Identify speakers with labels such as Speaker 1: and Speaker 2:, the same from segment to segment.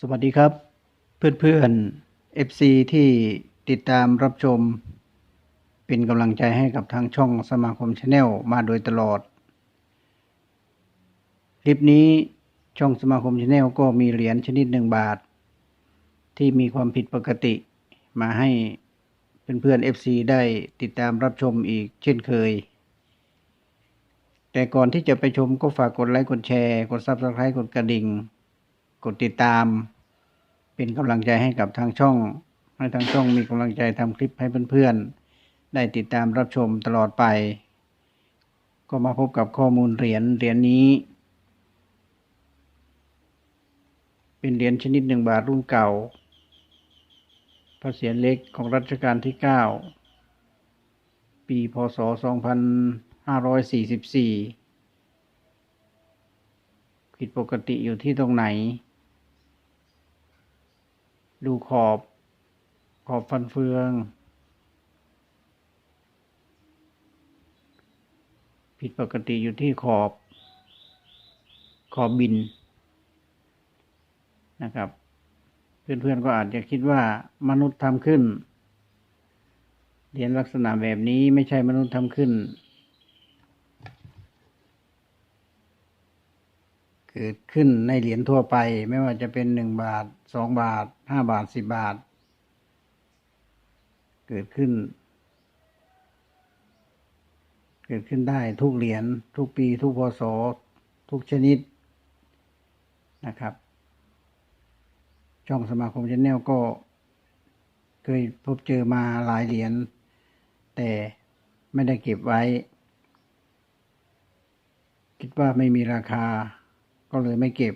Speaker 1: สวัสดีครับ เพื่อนๆ FC ที่ติดตามรับชม เป็นกำลังใจให้กับทางช่องสมาคมชาแนลมาโดยตลอด คลิปนี้ช่องสมาคมชาแนลก็มีเหรียญชนิดหนึ่งบาท ที่มีความผิดปกติมาให้เพื่อนๆ FC ได้ติดตามรับชมอีกเช่นเคย แต่ก่อนที่จะไปชมก็ฝากกดไลค์กดแชร์ กด Subscribe กดกระดิ่ง กดติดตาม เป็นกำลังใจให้กับทางช่องให้ทางช่องมีกำลังใจทำคลิปให้เพื่อนๆ ได้ติดตามรับชมตลอดไป ก็มาพบกับข้อมูลเหรียญเหรียญนี้ เป็นเหรียญชนิดหนึ่งบาทรุ่นเก่า พระเศียรเล็กของรัชกาลที่เก้าปีพศ 2544 ผิดปกติอยู่ที่ตรงไหน ดูขอบขอบฟันเฟือง ผิดปกติอยู่ที่ขอบ ขอบบินนะครับ เพื่อนๆก็อาจจะคิดว่ามนุษย์ทำขึ้นเหรียญลักษณะแบบนี้ไม่ใช่มนุษย์ทำขึ้น เกิดขึ้นในเหรียญทั่วไป ไม่ว่าจะเป็นหนึ่งบาทสองบาทห้าบาทสิบบาท เกิดขึ้น เกิดขึ้นได้ทุกเหรียญทุกปีทุกพศทุกชนิดนะครับ ช่องสมาคมชแนลก็เคยพบเจอมาหลายเหรียญแต่ไม่ได้เก็บไว้ คิดว่าไม่มีราคา ก็เลยไม่เก็บ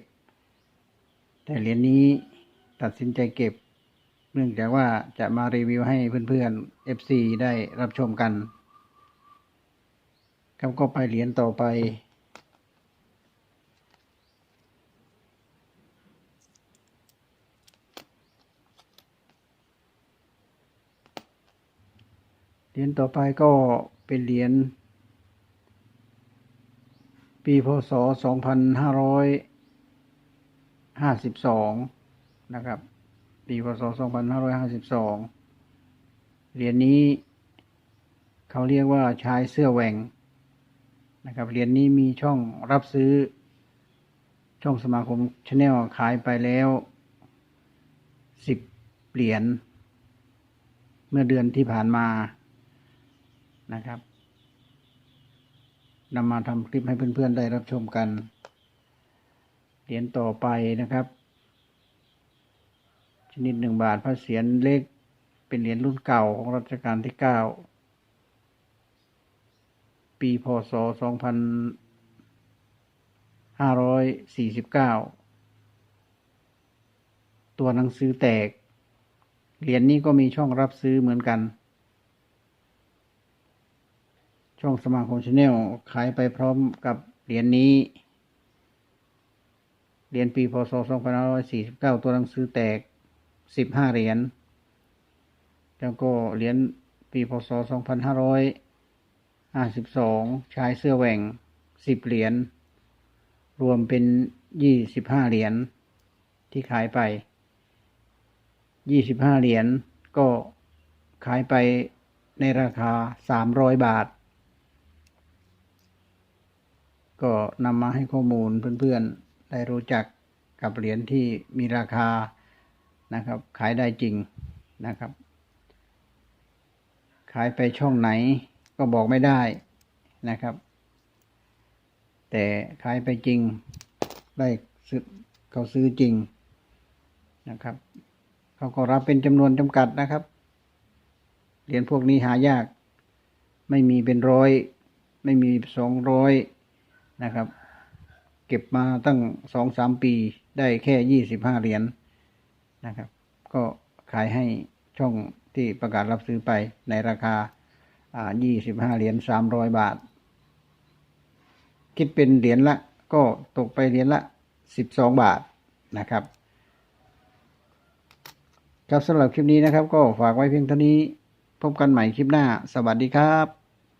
Speaker 1: แต่เหรียญนี้ตัดสินใจเก็บ เนื่องจากว่าจะมารีวิวให้เพื่อนๆ FC ได้รับชมกันครับก็ไปเหรียญต่อไป เหรียญต่อไปก็เป็นเหรียญ ปีพศ 2552 นะครับ ปีพศ 2552 เหรียญนี้เขาเรียกว่าชายเสื้อแหวงนะครับ เหรียญนี้มีช่องรับซื้อ ช่องสมาคมชาแนลขายไปแล้ว 10 เหรียญเมื่อเดือนที่ผ่านมานะครับ นำมาทำคลิปให้เพื่อนๆได้รับชมกัน เหรียญต่อไปนะครับ ชนิดหนึ่งบาทพระเศียรเล็กเป็นเหรียญรุ่นเก่าของรัชกาลที่เก้าปีพศสองพันห้าร้อยสี่สิบเก้าตัวหนังสือแตก เหรียญนี้ก็มีช่องรับซื้อเหมือนกัน ช่องสมาคมชาแนลขายไปพร้อมกับเหรียญนี้ เหรียญปีพศ2549 ตัวหนังสือแตก 15 เหรียญ แล้วก็เหรียญปีพศ2552 ชายเสื้อแหว่ง 10 เหรียญ รวมเป็น 25 เหรียญที่ขายไป 25 เหรียญก็ขายไปในราคา 300 บาท ก็นำมาให้ข้อมูลเพื่อนๆ ได้รู้จักกับเหรียญที่มีราคานะครับ ขายได้จริงนะครับ ขายไปช่องไหนก็บอกไม่ได้นะครับ แต่ขายไปจริงได้ซื้อเขาซื้อจริงนะครับ เขาก็รับเป็นจำนวนจำกัดนะครับเหรียญพวกนี้หายาก ไม่มีเป็นร้อย ไม่มีสองร้อย นะครับ เก็บมาตั้งสองสามปีได้แค่ยี่สิบห้าเหรียญนะครับ ก็ขายให้ช่องที่ประกาศรับซื้อไปในราคาอ่ายี่สิบห้าเหรียญสามร้อยบาท คิดเป็นเหรียญละก็ตกไปเหรียญละสิบสองบาทนะครับ ครับสำหรับคลิปนี้นะครับ ก็ฝากไว้เพียงเท่านี้ พบกันใหม่คลิปหน้า สวัสดีครับ